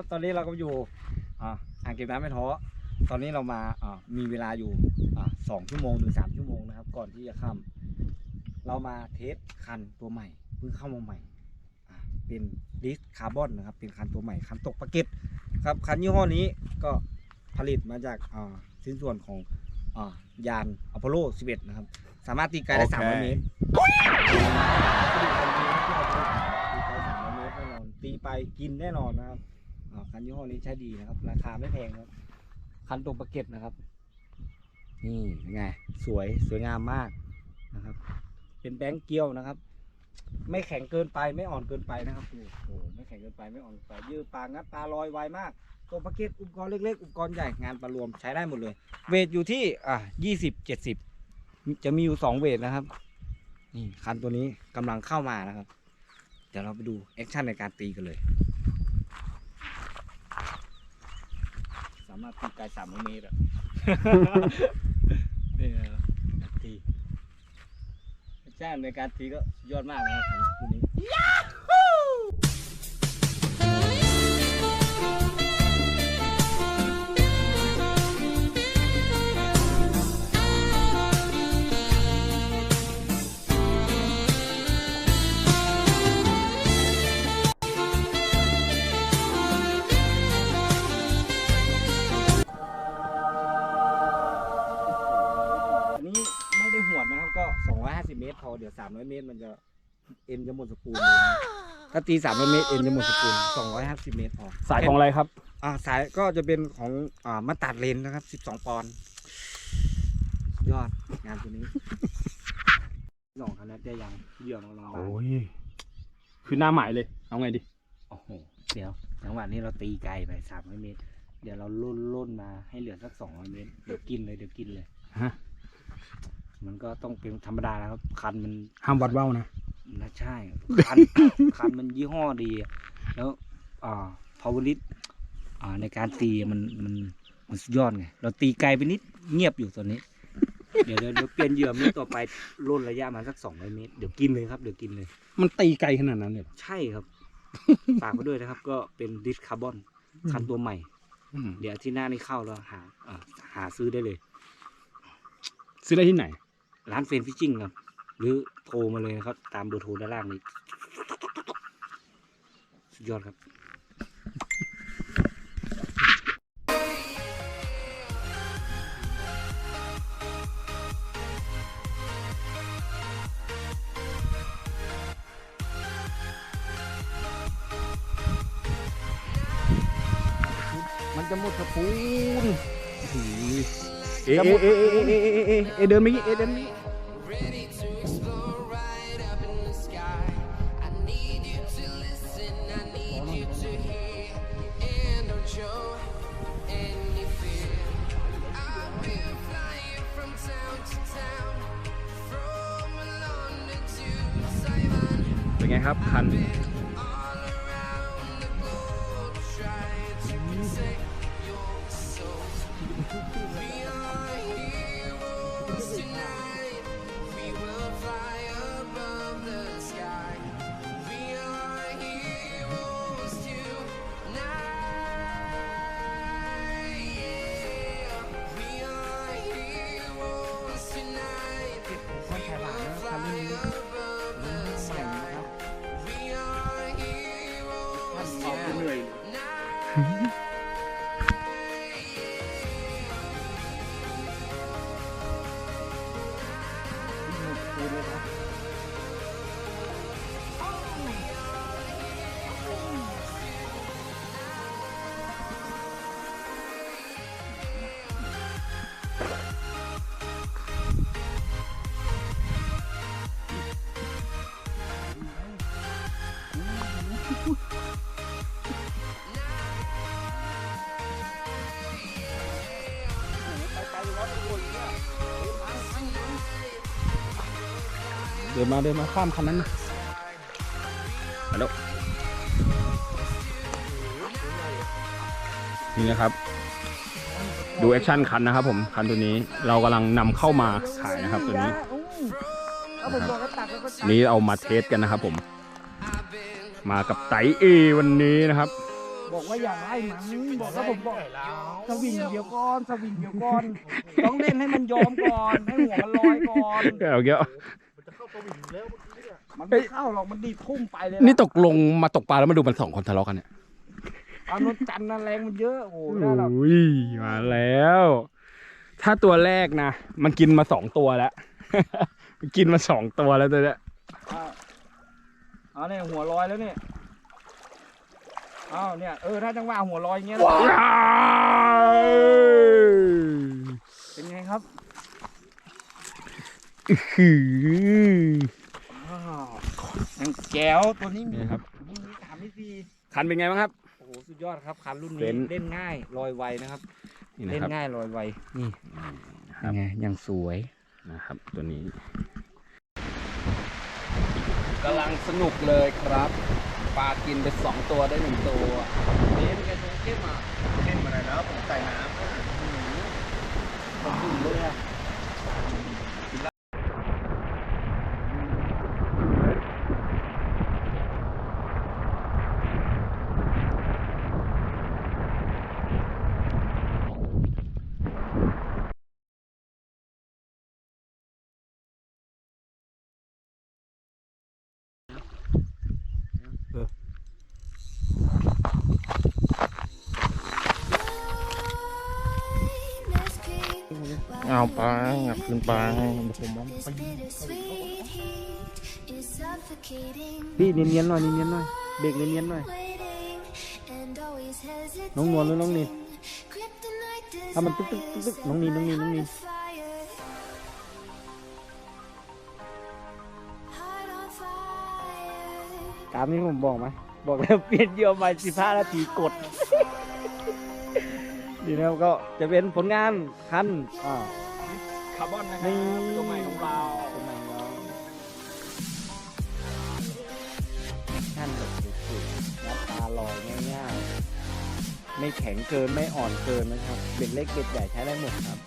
คครับ ตอนนี้เราก็อยู่อ่าอ่างเก็บน้ำไม่ท้อตอนนี้เรามาอ่ามีเวลาอยู่อ่าสองชั่วโมงถึงสามชั่วโมงนะครับ ก่อนที่จะค่ำเรามาเทสคันตัวใหม่เพิ่งเข้ามาใหม่อ่าเป็นดิสคาร์บอนนะครับ เป็นคันตัวใหม่คันตกปลาเก็ตครับคันยี่ห้อนี้ก็ผลิตมาจากอ่าชิ้นส่วนของอ่ายานอพอลโล 11 นะครับ สามารถตีไกลได้โอเค300 เมตรตีไปกินแน่นอนนะครับอ่า คันยี่ห้อนี้ใช้ดีนะครับ ราคาไม่แพงครับ คันตรงประเก็ตนะครับ นี่ไงสวยสวยงามมากนะครับ เป็นแบงค์เกียวนะครับ ไม่แข็งเกินไปไม่อ่อนเกินไปนะครับโอ้โหไม่แข็งเกินไปไม่อ่อนเกินไปยืดปลางัดปลาลอยไวมากตัวประเก็ตอุปกรณ์เล็กๆอุปกรณ์ใหญ่งานปลารวมใช้ได้หมดเลย เวทอยู่ที่อ่ายี่สิบเจ็ดสิบจะมีอยู่สองเวทนะครับนี่คันตัวนี้กำลังเข้ามานะครับ เดี๋ยวเราไปดูแอคชั่นในการตีกันเลย สามารถตีไกลสามเมตรอะ นี่นะครับการตีแอคชั่นในการตีก็สุดยอดมากนะครับคันคู่นี้อัน 250เมตรพอเดี๋ยว300เมตรมันจะเอ็นจะหมดสปูลเลยนะถ้าตี300เมตรเอ็นจะหมดสปูล250เมตรพอสายของอะไรครับ อ่าสายก็จะเป็นของอ่ามาตัดเลนนะครับ12ปอนด์สุดยอดงานตัวนี้ลองคันนั้นได้ยังเหยื่อมาลองโอ้ยคือหน้าหมายเลย เอาไงดิโอ้โหเดี๋ยวจังหวะนี้เราตีไกลไป300เมตร เดี๋ยวเราล่นล่นมาให้เหลือสัก200เมตร เดี๋ยวกินเลยเดี๋ยวกินเลยฮะ มันก็ต้องเป็นธรรมดาแล้วครับ คันมันห้ามวัดเบ้านะนะใช่ คัน คันมันยี่ห้อดีอะแล้ว อ่าพาวเวอร์ลิอ่า ในการตีมันมันมันสุดยอดไง เราตีไกลไปนิดเงียบอยู่ตอนนี้ เดี๋ยวเดี๋ยวเดี๋ยวเปลี่ยนเหยื่อเมตรต่อไปล่นระยะมาสักสองร้อยเมตร เดี๋ยวกินเลยครับเดี๋ยวกินเลย มันตีไกลขนาดนั้นเลยเหรอใช่ครับ ฝากไว้ด้วยนะครับ ก็เป็นดิสคาร์บอนคันตัวใหม่ อืมเดี๋ยวอาที่หน้านี้เข้าแล้วหาอ่าหาซื้อได้เลย ซื้อได้ที่ไหน ร้านเฟรนฟิชชิ่งครับ หรือโทรมาเลยนะครับ ตามเบอร์โทรด้านล่างนี้สุดยอดครับมันจะหมดสปูน เอ๊ะเอ๊ะเอ๊ะเอ๊ะเอ๊ะเอ๊ะเอ๊ะเดินไปงี้เอ๊ะเดินไปงี้ ready to explore right up in the sky. I need you to listen, I need you to hear, and don't show any fear. I will flying from town to town, from London to Taiwan. เป็นไงครับคัน คื เลยนะเดินมาเดินมาข้ามคันนั้นมาไปแล้วนี่นะครับดูแอคชั่นคันนะครับผมคันตัวนี้เรากำลังนำเข้ามาขายนะครับตัวนี้เอาผมบอกแล้วตักแล้วก็ตักนี้เอามาเทสกันนะครับผม มากับไตเอวันนี้นะครับ บอกว่าอย่าไล่มันบอกแล้วผมบอกสวิงเดียวก่อนสวิงเดียวก่อนต้องเล่นให้มันยอมก่อนให้หัวมันลอยก่อนเอาเกี้ยว มันไม่เข้าหรอกมันดีดทุ่มไปเลยะนี่ตกลงมาตกปลาแล้วมาดูมันสองคนทะเลาะกันเนี่ยเอานนจันทร์นะแรงมันเยอะโอ้โหได้หรอกอุ้ยมาแล้ว ถ้าตัวแรกนะ มันกินมาสองตัวแล้ว มันกินมาสองตัวแล้วตัวเนี้ยเอาเอาเนี่ยหัวลอยแล้วเนี่ยเอาเนี่ยเออถ้าจังหวะหัวลอยอย่างเงี้ยนะว้าวเป็นไงครับ หืออ้าวยังแก้วตัวนี้มีนี่ครับ มีสามมีสี่คันเป็นไงบ้างครับ โอ้โหสุดยอดครับคันรุ่นเป็นี้น เล่นง่ายลอยไวนะครับ นี่นะเล่นครับง่ายลอยไวนี่ครับไงยังสวยนะครับ ตัวนี้ กำลังสนุกเลยครับปลากินไปสองตัวได้หนึ่งตัวเล่นกันตรงเข้มอะเข้มอะไรนะผมใส่น้ำขึ้นเลยอะ เอาปลาอยาคืนปลาผมว่าพี่เนียนๆหน่อยเนียนๆหน่อยเบรกเนียนๆหน่อยน้องนวลหรือน้องนินถ้ามันตึ๊กตึ๊กตึ๊กตึ๊กน้องนินน้องนินน้องนินตามที่ผมบอกไหมบอกแล้วเปลี่ยนเยอใหม่สิบห้านาทีกดดีนะครับก็จะเป็นผลงานคันอ่า คาร์บอนนะครันี่ตัวใหม่ของเราตัวใหม่ของเราขั้นแบบสุดๆนับตาลอยง่ายๆ ไม่แข็งเกินไม่อ่อนเกินนะครับ เบ็ดเล็กเบ็ดใหญ่ใช้ได้หมดครับ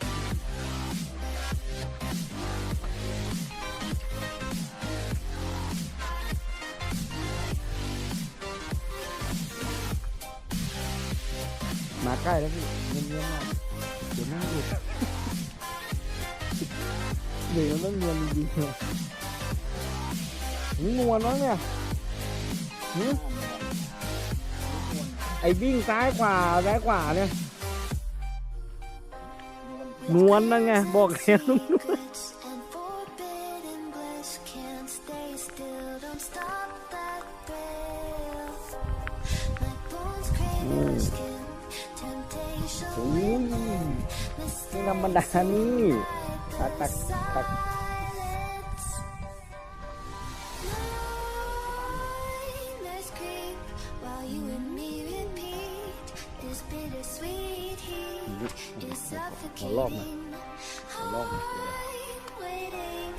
มาใกล้แล้วพี่เงียบๆหน่อยเดี๋ยวหน้าหลุด เดี๋ยวมันต้องเงียบจริงๆเลยนี่งวนวะเนี่ยหึไอ้วิ่งซ้ายขวาซ้ายขวาเนี่ยนวลนั่นไง บอกแล้ว โอ้ย ไม่ธรรมดานี่ตักตักตัก While you and me repeat this bittersweet heat is ขอรอบหน่อย suffocating. ขอรอบหน่อย I'm waiting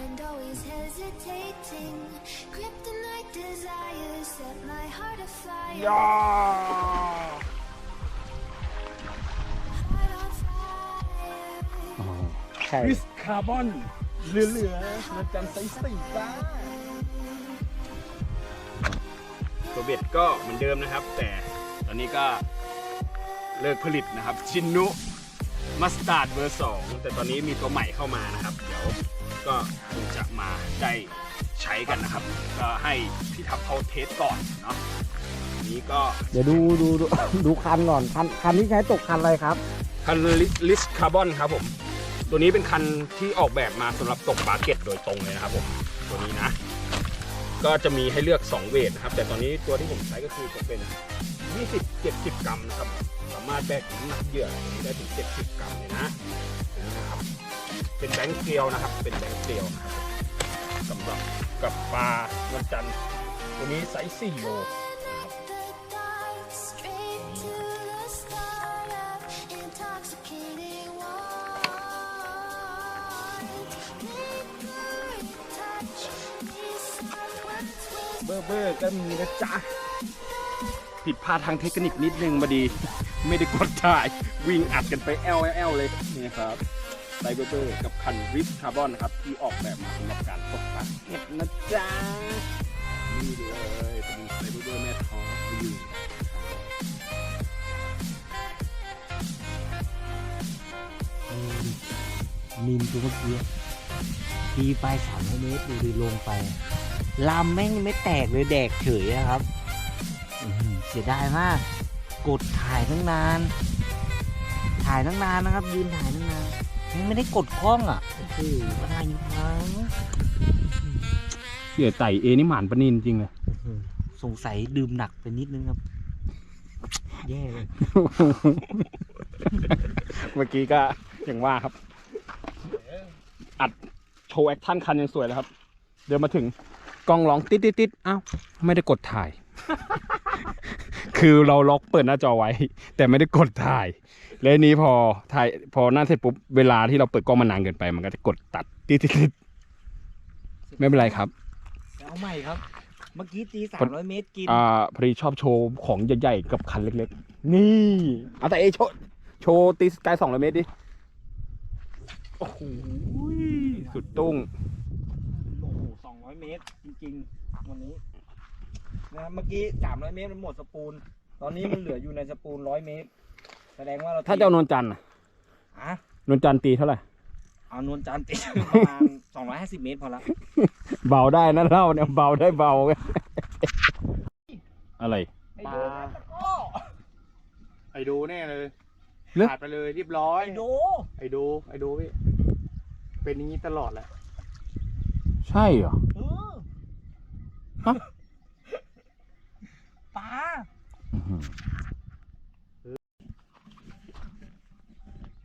and always hesitating. Kryptonite desires set my heart afire. ย่ วิสคาร์บอนเหลือๆนะจันใสสีจ้าตัวเบ็ดก็เหมือนเดิมนะครับ แต่ตอนนี้ก็เลิกผลิตนะครับ ชินนุมัสตาร์ดเบอร์สองแต่ตอนนี้มีตัวใหม่เข้ามานะครับ เดี๋ยวก็คงจะมาได้ใช้กันนะครับ ก็ให้พี่ทับเขาเทสก่อนเนาะอันนี้ก็เดี๋ยวดูดูดูดูคันก่อนคันคันที่ใช้ตกคันอะไรครับ คันลิสคาร์บอนครับผมอ ตัวนี้เป็นคันที่ออกแบบมาสำหรับตกปลาเก็ตโดยตรงเลยนะครับผมตัวนี้นะ ก็จะมีให้เลือก 2 เวทนะครับ แต่ตอนนี้ตัวที่ผมใช้ก็คือจะเป็น 20 70 กรัมนะครับ สามารถแบกน้ำหนักเหยื่อตัวนี้ได้ถึง 70 กรัมเลยนะนะครับ เป็นแบงค์เกลียวนะครับ เป็นแบงค์เกลียวสำหรับกับปลาวันจันทร์ตัวนี้ไซส์4โล เบอร์เบอร์ก็มีนะจ๊ะ ผิดพลาดทางเทคนิคนิดนึงมาดี ไม่ได้กดถ่าย วิ่งอัดกันไปแอลแอลเลยนี่ครับไซเบอร์เบอร์กับคันริฟคาร์บอนนะครับ ที่ออกแบบมาสำหรับการตกปลาเก็บนะจ๊ะ นี่เลยเป็นไซเบอร์เบอร์แม่ท้องอยู่นินตัวเมื่อกี้ตีไปสามร้อยเมตรดูดิลงไป ลำแม่งยังไม่แตกเลยแดกเฉยอะครับอื้อหือเสียดายมาก กดถ่ายตั้งนาน ถ่ายตั้งนานนะครับ ยืนถ่ายตั้งนานยังไม่ได้กดกล้องอะโอ้โหอะไรวะเหยื่อไต่เอนี่หมานปะนินจริงเลยเออสงสัยดื่มหนักไปนิดนึงครับ แย่เลย เมื่อกี้ก็อย่างว่าครับ อัดโชว์แอคชั่นคันยังสวยเลยครับ เดินมาถึง กล้องร้องติดติดติดอ้าวไม่ได้กดถ่าย คือเราล็อกเปิดหน้าจอไว้ แต่ไม่ได้กดถ่าย แล้วทีนี้พอถ่ายพอหน้าเสร็จปุ๊บเวลาที่เราเปิดกล้องมานานเกินไป มันก็จะกดตัดติดติดติดไม่เป็นไรครับ เอาใหม่ครับ เมื่อกี้ตีสาพอมร้อยเมตรกินอ่าพอดีชอบโชว์ของใหญ่ๆกับคันเล็กๆ นี่เอาแต่เอโชว์โชว์ตีสกายสองร้อยเมตรดิโอ้โหสุดตุ้ง 300 เมตร จริงๆ วันนี้นะครับเมื่อกี้ 300 เมตรมันหมดสปูล ตอนนี้มันเหลืออยู่ในสปูล 100 เมตร แสดงว่าเราถ้าเจ้านวลจันทร์นะอะนวลจันทร์ตีเท่าไหร่เอานวลจันทร์ตีประมาณ 250 เมตรพอแล้วเบาได้นะเล่าเนี่ยเบาได้เบา อะไร ปลาไอ้ดูแน่เลยขาดไปเลยเรียบร้อย ไอ้ดูไอ้ดูไอ้ดูพี่เป็นอย่างนี้ตลอดแหละ ใช่เหรอ ปลา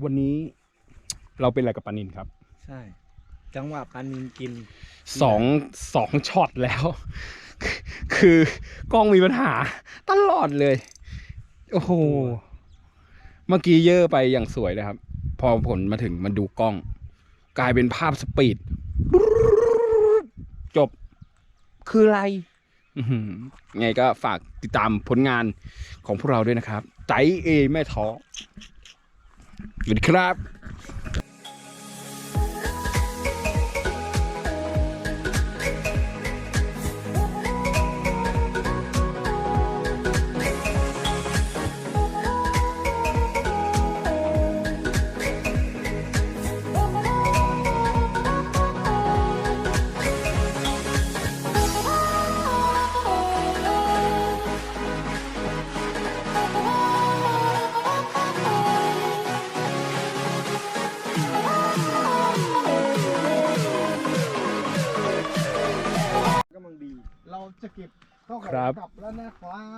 วันนี้เราเป็นอะไรกับปานินครับ ใช่ จังหวะปลานินกิน สองสองช็อตแล้ว คือกล้องมีปัญหา ตลอดเลย โอ้โห เมื่อกี้เยอะไปอย่างสวยเลยครับ พอผลมาถึงมันดูกล้อง กลายเป็นภาพสปีดจบ คืออะไรไงก็ฝากติดตามผลงานของพวกเราด้วยนะครับ ใจเอแม่ท้อสวัสดีครับ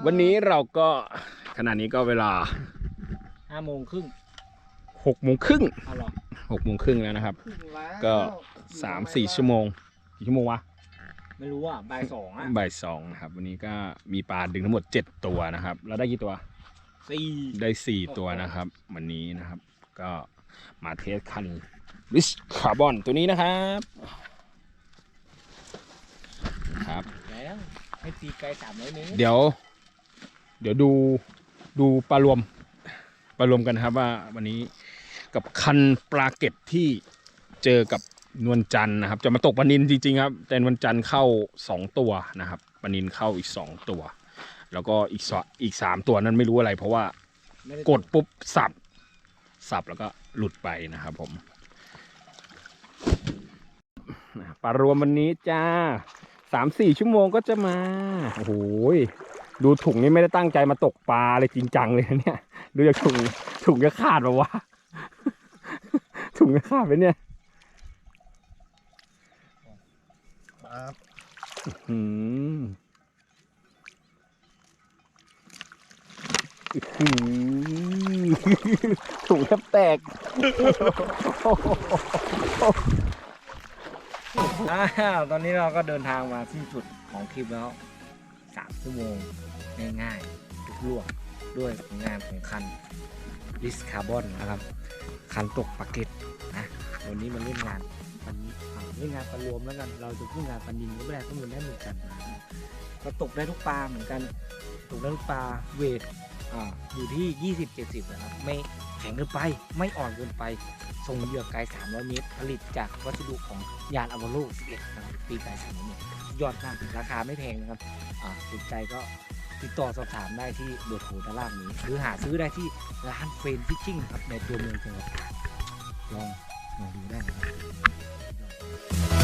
วันนี้เราก็ขณะนี้ก็เวลาห้าโมงครึ่งหกโมงครึ่งเอาหรอหกโมงครึ่งแล้วนะครับถึงแล้วก็สามสี่ชั่วโมงกี่ชั่วโมงวะไม่รู้อะบ่ายสองอะบ่ายสองนะครับวันนี้ก็มีปลาดึงทั้งหมดเจ็ดตัวนะครับแล้วได้กี่ตัว สี่ได้สี่ตัวนะครับ วันนี้นะครับ ก็มาเทสคันวิสคาร์บอนตัวนี้นะครับครับแล้วให้ตีไกลสามร้อยเมตรเดี๋ยว เดี๋ยวดูดูปลารวมปลารวมกันนะครับว่าวันนี้กับคันปลาเก็ตที่เจอกับนวลจันนะครับ จะมาตกปลานินจริงๆครับ แต่นวลจันเข้าสองตัวนะครับปลานินเข้าอีกสองตัว แล้วก็อีกสอีกสามตัวนั้นไม่รู้อะไร เพราะว่ากดปุ๊บสับสับแล้วก็หลุดไปนะครับผมปลารวมวันนี้จ้าสามสี่ชั่วโมงก็จะมาโอ้โห ดูถุงนี่ไม่ได้ตั้งใจมาตกปลาเลยจริงจังเลยนะเนี่ย ดูจากถุงถุงจะขาดปะวะถุงงจะขาดไปเนี่ยครับอืมอื้อหือถุงแทบแตกอ้าวตอนนี้เราก็เดินทางมาสิ้นสุดของคลิปแล้วสามชั่วโมง ง่ายๆทุกลวกด้วยผลงานของคันลิสคาร์บอนนะครับ คันตกปากเก็ตนะวันนี้มันเล่นงานวันนี้เล่นงานปลารวมแล้วกัน เราจะพูดงานปลานินก็ไม่ได้ก็มันได้เหมือนกันนะก็ตกได้ทุกปลาเหมือนกันตกได้ทุกปลาเวทอ่าอยู่ที่ 20 70 นะครับ ไม่แข็งเกินไปไม่อ่อนเกินไปส่งเหยื่อไกล 300 เมตร ผลิตจากวัสดุของยานอวโล11นะครับปีไกล300เมตรยอดมากราคาไม่แพงนะครับสนใจก็ ติดต่อสอบถามได้ที่เบอร์โทรด้านล่างนี้ หรือหาซื้อได้ที่ร้านเฟรนฟิชชิ่งครับในตัวเมืองจังหวัดตากลองลองดูได้นะครับ